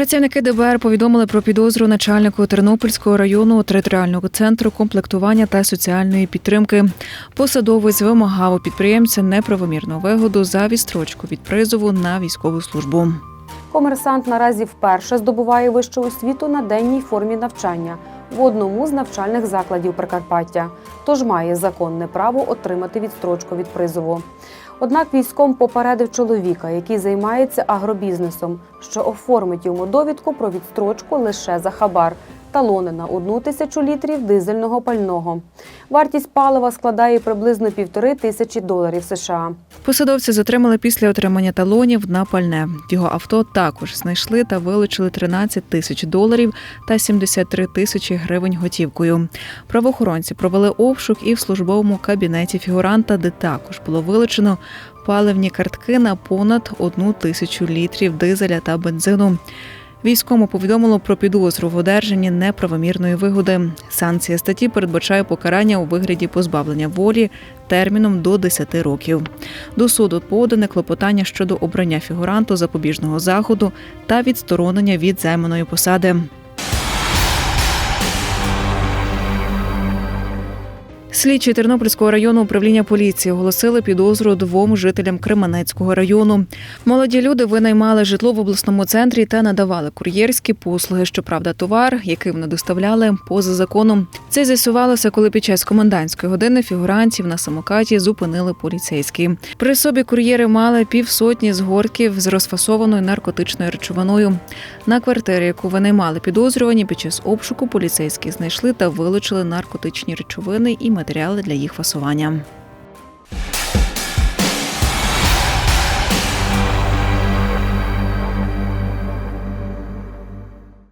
Працівники ДБР повідомили про підозру начальнику Тернопільського району територіального центру комплектування та соціальної підтримки. Посадовець вимагав у підприємця неправомірну вигоду за відстрочку від призову на військову службу. Комерсант наразі вперше здобуває вищу освіту на денній формі навчання в одному з навчальних закладів Прикарпаття, тож має законне право отримати відстрочку від призову. Однак військом попередив чоловіка, який займається агробізнесом, що оформить йому довідку про відстрочку лише за хабар талони на одну тисячу літрів дизельного пального. Вартість палива складає приблизно півтори тисячі доларів США. Посадовця затримали після отримання талонів на пальне. Його авто також знайшли та вилучили 13 тисяч доларів та 73 тисячі гривень готівкою. Правоохоронці провели обшук і в службовому кабінеті фігуранта, де також було вилучено паливні картки на понад одну тисячу літрів дизеля та бензину. Війському повідомило про підозру в одержанні неправомірної вигоди. Санкція статті передбачає покарання у вигляді позбавлення волі терміном до 10 років. До суду подане клопотання щодо обрання фігуранту запобіжного заходу та відсторонення від займаної посади. Слідчі Тернопільського району управління поліції оголосили підозру двом жителям Кременецького району. Молоді люди винаймали житло в обласному центрі та надавали кур'єрські послуги. Щоправда, товар, який вони доставляли, поза законом. Це з'ясувалося, коли під час комендантської години фігурантів на самокаті зупинили поліцейські. При собі кур'єри мали півсотні згортків з розфасованою наркотичною речовиною. На квартирі, яку вони мали підозрювані, під час обшуку поліцейські знайшли та вилучили наркотичні речовини і матеріали для їх фасування.